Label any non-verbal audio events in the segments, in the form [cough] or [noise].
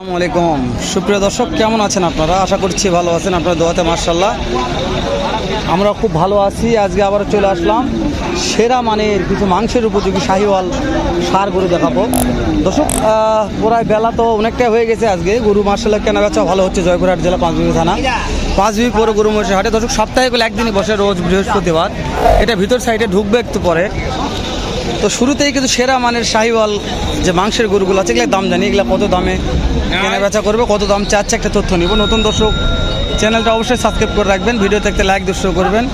আসসালামু আলাইকুম। সুপ্রিয় দর্শক, কেমন আছেন আপনারা? আশা করছি ভালো আছেন। আপনার দোয়াতে মার্শাল্লাহ আমরা খুব ভালো আছি। আজকে আবার চলে আসলাম সেরা মানের কিছু মাংসের উপযোগী শাহিওয়াল সার গরু দেখাবো। দর্শক প্রায় বেলা তো অনেকটাই হয়ে গেছে আজকে। গরু মার্শাল্লাহ কেনা বেচা ভালো হচ্ছে। জয়পুরহাট জেলা পাঁচবিবি থানা। পাঁচবিবি পরে গরু মহিষের হাটে। দর্শক, সপ্তাহে করে একদিনই বসে রোজ বৃহস্পতিবার। এটা ভিতর সাইডে ঢুকবে একটু পরে। তো শুরুতেই কিন্তু সেরা মানের শাহিওয়াল যে মাংসের গরুগুলো আছে এগুলো দাম জানি, এগুলো কত দামে কেনা বেচা করবে, কত দাম চাচ্ছে একটা তথ্য নিব। নতুন দর্শক চ্যানেলটা অবশ্যই সাবস্ক্রাইব করে রাখবেন, ভিডিওতে একটা লাইক দর্শক করবেন।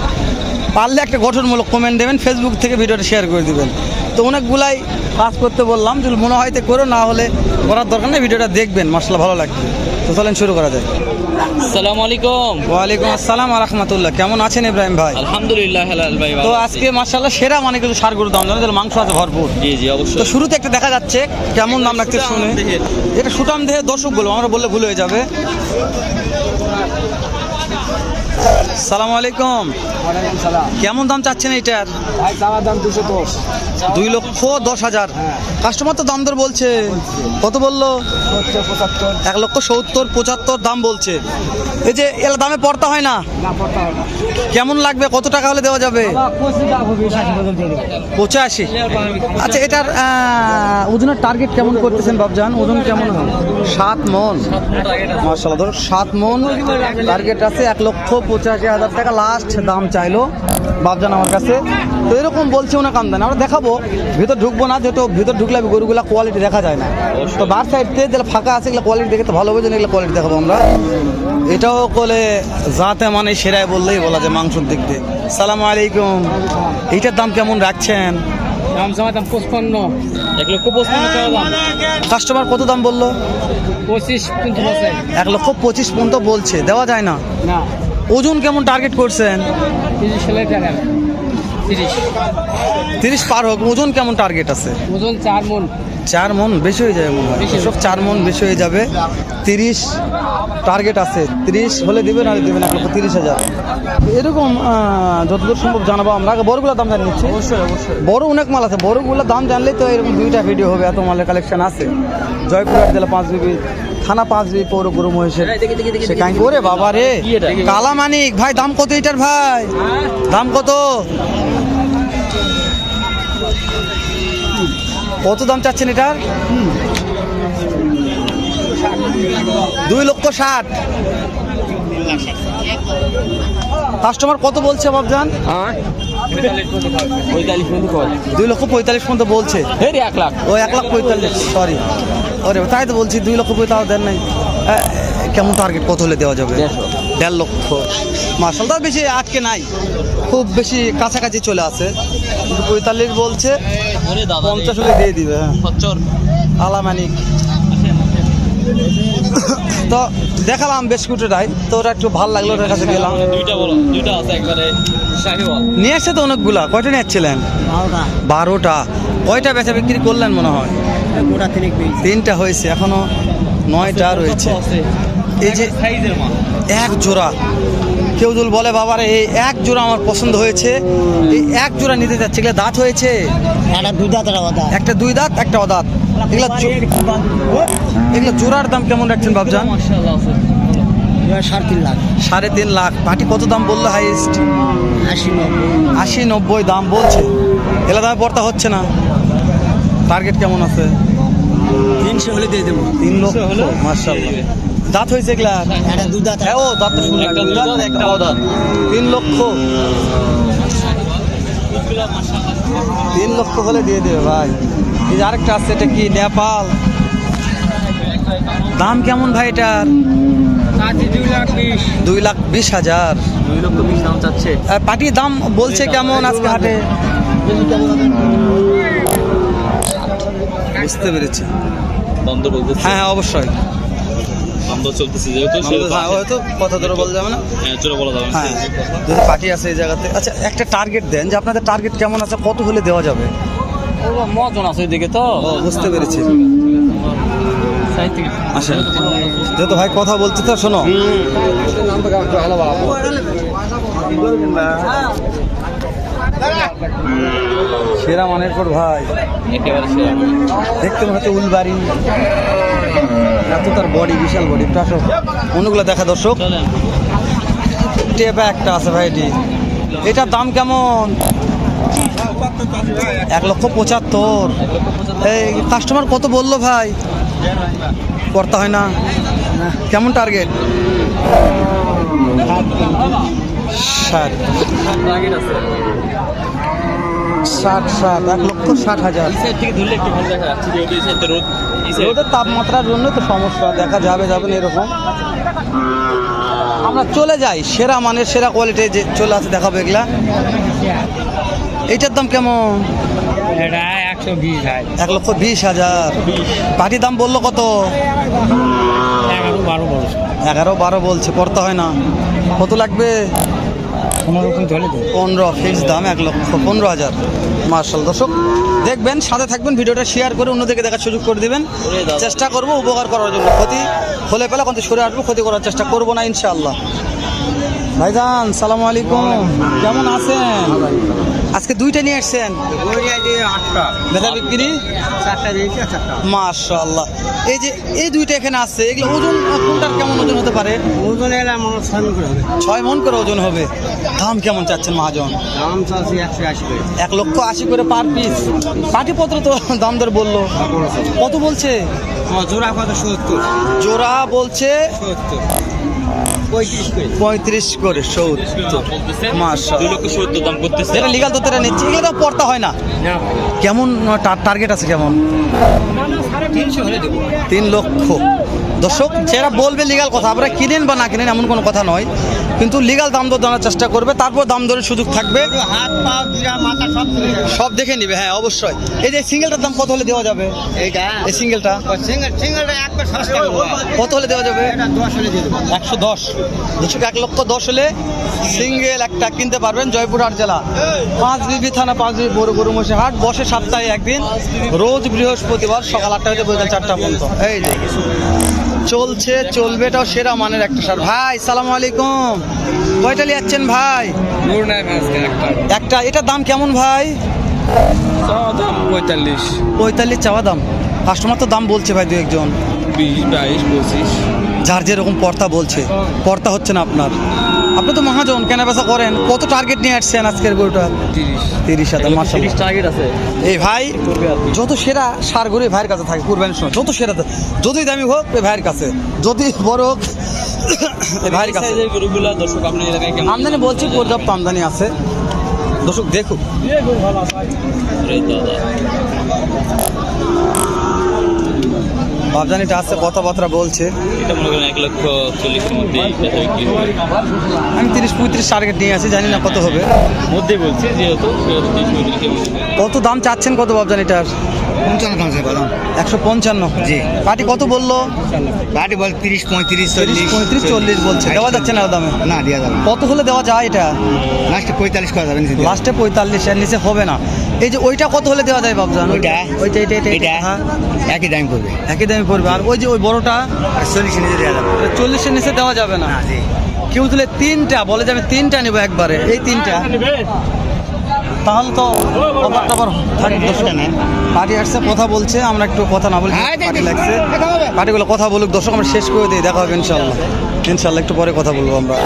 পারলে একটা গঠনমূলক কমেন্ট দেবেন ফেসবুক থেকে ভিডিওটা শেয়ার করে দিবেন। তো অনেকগুলাই কাজ করতে বললাম যদি মনে হয় তো করো না হলে করার দরকার নেই ভিডিওটা দেখবেন মশলা ভালো লাগবে। তো চলেন শুরু করা যায় আসসালামু আলাইকুম। ওয়ালাইকুম আসসালাম রহমতুল্লাহ কেমন আছেন ইব্রাহিম ভাই? আলহামদুলিল্লাহ হেলাল ভাই তো আজকে মার্শাল্লাহ সেরা মানে কিছু সার গরুর দাম জানেন তাহলে মাংস আছে ভরপুর। জি জি অবশ্যই। তো শুরুতে একটা দেখা যাচ্ছে কেমন দাম লাগছে শুনে। এটা সুটাম দেহে দর্শক বলব আমরা বললে ভুল হয়ে যাবে। সালাম আলাইকুম। কেমন দাম চাচ্ছেন এটার দাম দুশো দশ। দুই লক্ষ দশ হাজার। কাস্টমার তো দাম দর বলছে। কত বলল? এক লক্ষ সত্তর পঁচাত্তর দাম বলছে। এই যে এলা দামে পড়তা হয় না? কেমন লাগবে? কত টাকা হলে দেওয়া যাবে? পঁচিশ আচ্ছা এটার ওজনের টার্গেট কেমন করতেছেন বাবজান ওজন কেমন হয়? সাত মন। মার্শাল্লাহ ধরো সাত মন টার্গেট আছে এক লক্ষ পঁচাশি হাজার টাকা লাস্ট দাম চাইলো বাবজান আমার কাছে। তো এরকম বলছে ওনা কামদান আমরা দেখাবো। ভিতর ঢুকবো না যেহেতু ভিতর ঢুকলে গরুগুলা কোয়ালিটি দেখা যায় না। তো বার সাইড থেকে যেগুলো ফাঁকা আছে এগুলো কোয়ালিটি দেখে তো ভালো হবে এগুলো কোয়ালিটি দেখাবো আমরা। এটাও বলে যাতে মানে সেরাই বললেই বলা যায় মাংসর দিক দিয়ে। সালাম আলাইকুম। এইটার দাম কেমন রাখছেন? দাম চাওয়ার দাম পঁচপান্ন। এক লক্ষ পঁচপান্ন দাম। কাস্টমার কত দাম বলল? পঁচিশ এক লক্ষ পঁচিশ পর্যন্ত বলছে। দেওয়া যায় না? না। ওজন কেমন টার্গেট করছেন? তিরিশ পার হোক ওজন কেমন টার্গেট আছে? ওজন চার মন। চার মন বেশি হয়ে যাবে মনে হয়। সব চার মন বেশি হয়ে যাবে। তিরিশ টার্গেট আছে। তিরিশ হলে দেবেন আর দেবেন এক লক্ষ তিরিশ হাজার। এরকম যতদূর সম্ভব জানাব আমরা। আগে বড়গুলোর দাম জানি নিচ্ছি অবশ্যই অবশ্যই। বড় অনেক মাল আছে। বড়গুলোর দাম জানলেই তো এরকম দুইটা ভিডিও হবে এত মালের কালেকশন আছে। জয়পুরহাট জেলা পাঁচ বিবি থানা পাঁচ পৌর গরু মহেশের সে কাই করে বাবা রে। কালা মানিক ভাই দাম কত এটার ভাই? দাম কত? কত দাম চাচ্ছেন এটার? দুই লক্ষ ষাট। কাস্টমার কত বলছে বাবজান পঁয়তাল্লিশ পর্যন্ত দুই লক্ষ পঁয়তাল্লিশ পর্যন্ত বলছে। এই এক লাখ। ও এক লাখ পঁয়তাল্লিশ সরি ওরে তাই তো বলছি দুই লক্ষ পঁয়তাল্লিশ দেন নাই। কেমন টার্গেট কত হলে দেওয়া যাবে? দেড় লক্ষ। মার্শাল তার বেশি আটকে নাই। খুব বেশি কাছাকাছি চলে আসে কিন্তু পঁয়তাল্লিশ বলছে পঞ্চাশ হলে দিয়ে দিবে হ্যাঁ। আলামানিক। [coughs] তো দেখালাম বেসকুটটাই তো ওটা একটু ভালো লাগল ওটার কাছে গেলাম। দুইটা বলো দুইটা আছে একবারে নিয়ে আসছে তো অনেকগুলা। কয়টা নিয়েছিলেন বারোটা। বারোটা। কয়টা বেচা বিক্রি করলেন মনে হয়? তিনটা হয়েছে এখনও নয়টা রয়েছে। এই যে সাইজের মাল। এক জোড়া। কেউ যদি বলে বাবারে এই এক জোড়া আমার পছন্দ হয়েছে। এই এক জোড়া নিতে যাচ্ছে এগুলো দাঁত হয়েছে? একটা দুই দাঁত একটা দাঁত। একটা দুই দাঁত একটা অদাঁত। এগুলো এগুলো জোড়ার দাম কেমন রাখছেন বাবজান? সাড়ে তিন লাখ। সাড়ে তিন লাখ। পাটি কত দাম বলল হাইয়েস্ট আশি নব্বই। আশি নব্বই দাম বলছে। এলা দামে পড়তা হচ্ছে না। টার্গেট কেমন আছে? তিনশো হলে দিয়ে দেবো। তিন লক্ষ মার্শাল দাঁত হয়েছে এগুলা? একটা দুই দাঁত হ্যাঁ ও দাঁত একটা দাঁত, তিন লক্ষ। তিন লক্ষ হলে দিয়ে দেবে ভাই। এই যে আরেকটা আছে এটা কি নেপাল? দাম কেমন ভাই এটার? দুই লাখ বিশ হাজার। দুই লক্ষ বিশ দাম চাচ্ছে আর পাটির দাম বলছে কেমন আজকে হাটে? বুঝতে পেরেছি। হ্যাঁ হ্যাঁ অবশ্যই। দাম চলতেছে যেহেতু হ্যাঁ, হয়তো কথা ধরে বলা যাবে না। হ্যাঁ বলা যাবে হ্যাঁ যদি পার্টি আছে এই জায়গাতে। আচ্ছা একটা টার্গেট দেন যে আপনাদের টার্গেট কেমন আছে কত হলে দেওয়া যাবে? ও মতন আছে ওইদিকে তো। ও বুঝতে পেরেছি। আসেন। যেহেতু ভাই কথা বলছি তো শোনো। সেরা মানের পর ভাই। দেখতে মনে হচ্ছে উলবাড়ি। এত তার বডি বিশাল বডি আসো অন্যগুলো দেখা দর্শক। টেপা একটা আছে ভাই এটি। এটার দাম কেমন? এক লক্ষ পঁচাত্তর। এই কাস্টমার কত বলল ভাই? করতে হয় না। কেমন টার্গেট ষাট। ষাট ষাট, এক লক্ষ ষাট হাজার। রোদের তাপমাত্রার জন্য তো সমস্যা, দেখা যাবে যাবে না এরকম। আমরা চলে যাই, সেরা মানের, সেরা কোয়ালিটি যে চলে আসে, দেখাবো এগুলা। এইটার দাম কেমন? এটা একশো বিশ এক লক্ষ বিশ হাজার। পাটির দাম বলল কত? এগারো বারো বড় এগারো বারো বলছে করতে হয় না। কত লাগবে? পনেরো ফিক্স দাম এক লক্ষ পনেরো হাজার। মার্শাল দর্শক দেখবেন সাথে থাকবেন ভিডিওটা শেয়ার করে অন্যদিকে দেখার সুযোগ করে দিবেন। চেষ্টা করব উপকার করার জন্য। ক্ষতি হলে পেলে কিন্তু সরে আসব ক্ষতি করার চেষ্টা করব না ইনশাআল্লাহ। ভাইজান সালাম আলাইকুম। কেমন আছেন? আজকে দুইটা নিয়ে আসছেন? আটটা বেচা বিক্রি? দিয়েছি এই যে এই দুইটা এখানে আছে এগুলো ওজন কোনটার কেমন ওজন হতে পারে? ওজন ছয় হবে ছয় মন করে ওজন হবে। দাম কেমন চাচ্ছেন মহাজন? দাম চাচ্ছি একশো আশি করে এক লক্ষ আশি করে পার পিস। পাটিপত্র তো দাম দর বলল। কত বলছে? জোড়া কত? সত্তর। জোড়া বলছে সত্তর। পঁয়ত্রিশ করে। পঁয়ত্রিশ করে সত্তর। দুই লক্ষ সত্তর দাম করতেছে। এটা লিগাল তো তারা নিচ্ছে এগুলো তো পড়তা হয় না। কেমন টার্গেট আছে কেমন? তিন লক্ষ। দর্শক যারা বলবে লিগাল কথা আপনারা কিনেন বা না কিনেন এমন কোনো কথা নয়। কিন্তু লিগাল দাম দর জানার চেষ্টা করবে তারপর দাম দরের সুযোগ থাকবে। সব দেখে নিবে হ্যাঁ অবশ্যই। এই যে সিঙ্গেলটার দাম কত হলে দেওয়া যাবে? এই সিঙ্গেলটা কত হলে দেওয়া যাবে? একশো দশ। দর্শক এক লক্ষ দশ হলে সিঙ্গেল একটা কিনতে পারবেন জয়পুরহাট জেলা। পাঁচ বিবি থানা পাঁচ বিবি বড় গরু মশে হাট। বসে সপ্তাহে একদিন রোজ বৃহস্পতিবার সকাল আটটা হতে বিকাল চারটা পর্যন্ত। এই যে। চলছে চলবেটাও সেরা মানের একটা সার ভাই সালাম আলাইকুম। কয়টা লিয়াচ্ছেন ভাই? একটা। এটা এটার দাম কেমন ভাই? দাম পঁয়তাল্লিশ। পঁয়তাল্লিশ চাওয়া দাম। কাস্টমার তো দাম বলছে ভাই দু একজন। বিশ বাইশ পঁচিশ। যার যেরকম পর্তা বলছে পর্তা হচ্ছে না আপনার। আপনি তো মহাজন কেনা বেচা করেন। কত টার্গেট নিয়ে আসছেন আজকের গরুটা? তিরিশ। তিরিশ হাজার তিরিশ টার্গেট আছে। এই ভাই যত সেরা সার গরু ভাইয়ের কাছে থাকে কুরবানির সময় যত সেরা যদি দামি হোক এই ভাইয়ের কাছে। যদি বড় হোক এই ভাইয়ের কাছে। দর্শক এলাকায় আমদানি বলছি পর্যাপ্ত আমদানি আছে। দর্শক দেখুক। বাবজানিটা আছে কথাবার্তা বলছে। এটা মনে করেন এক লক্ষ চল্লিশের মধ্যে আমি তিরিশ পঁয়ত্রিশ টার্গেট নিয়ে আসি জানি না কত হবে। মধ্যে বলছি যেহেতু কত দাম চাচ্ছেন কত বাবজানিটার পঞ্চান্ন দাম চাই বলো একশো পঞ্চান্ন। জি। কত বলল? বল তিরিশ পঁয়ত্রিশ তিরিশ পঁয়ত্রিশ চল্লিশ বলছে। দেওয়া যাচ্ছে না দামে? না দেওয়া যাবে কত হলে দেওয়া যায় এটা? লাস্টে পঁয়তাল্লিশ করা যাবে লাস্টে পঁয়তাল্লিশ এর নিচে হবে না। এই যে ওইটা কত হলে দেওয়া যায় বাবজান ওইটা? ওইটা এটা এটা হ্যাঁ। একই দাম করবে একই দামে পড়বে। আর ওই যে ওই বড়টা? চল্লিশে নিচে দেওয়া যাবে চল্লিশের নিচে দেওয়া যাবে না। না কেউ তুলে তিনটা বলে যে আমি তিনটা নেব একবারে। এই তিনটা। তাহলে তো অফার টফার থাকবে পার্টি আসছে কথা বলছে আমরা একটু কথা না বলি হ্যাঁ, পার্টি লাগছে। পার্টিগুলো কথা বলুক দর্শক আমরা শেষ করে দিই দেখা হবে ইনশাল্লাহ ইনশাল্লাহ একটু পরে কথা বলব আমরা।